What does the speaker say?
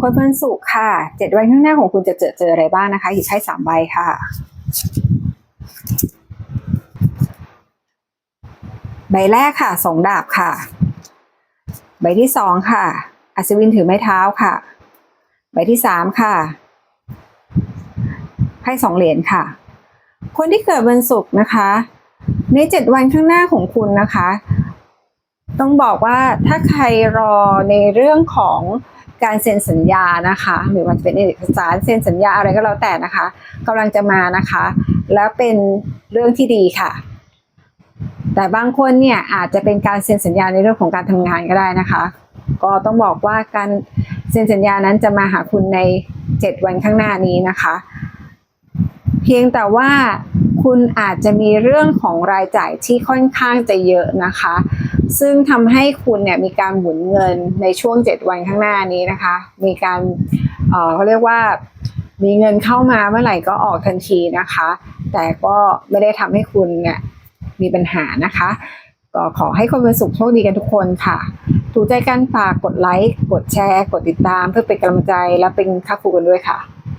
คนวันศุกร์ค่ะเจ็ดวันข้างหน้าของคุณจะเจอเจออะไรบ้างนะคะหยิบไพ่สามใบค่ะ ใบแรกค่ะสองดาบค่ะ ใบที่สองค่ะ อัศวินถือไม้เท้าค่ะ ใบที่สามค่ะไพ่สองเหรียญค่ะ คนที่เกิดวันศุกร์นะคะ ในเจ็ดวันข้างหน้าของคุณนะคะ ต้องบอกว่าถ้าใครรอในเรื่องของ การเซ็นสัญญานะคะหรือมันจะเป็นเอกสารเซ็นสัญญาอะไรก็แล้วแต่นะคะกำลังจะมานะคะ แล้วเป็นเรื่องที่ดีค่ะ แต่บางคนเนี่ยอาจจะเป็นการเซ็นสัญญาในเรื่องของการทำงานก็ได้นะคะ ก็ต้องบอกว่าการเซ็นสัญญานั้นจะมาหาคุณใน 7 วันข้างหน้านี้นะคะ เพียงแต่ว่า คุณอาจจะมีเรื่องของรายจ่ายที่ค่อนข้างจะเยอะนะคะ ซึ่งทำให้คุณเนี่ยมีการหมุนเงินในช่วง 7 วันข้างหน้านี้นะคะ มีการเเขาเรียกว่ามีเงินเข้ามาเมื่อไหร่ก็ออกทันทีนะคะ แต่ก็ไม่ได้ทำให้คุณเนี่ยมีปัญหานะคะ ก็ขอให้คนวันศุกร์โชคดีกันทุกคนค่ะถูกใจกันฝากกดไลค์ กดแชร์ กดติดตามเพื่อเป็นกำลังใจและเป็นค่าฟูกันด้วยค่ะ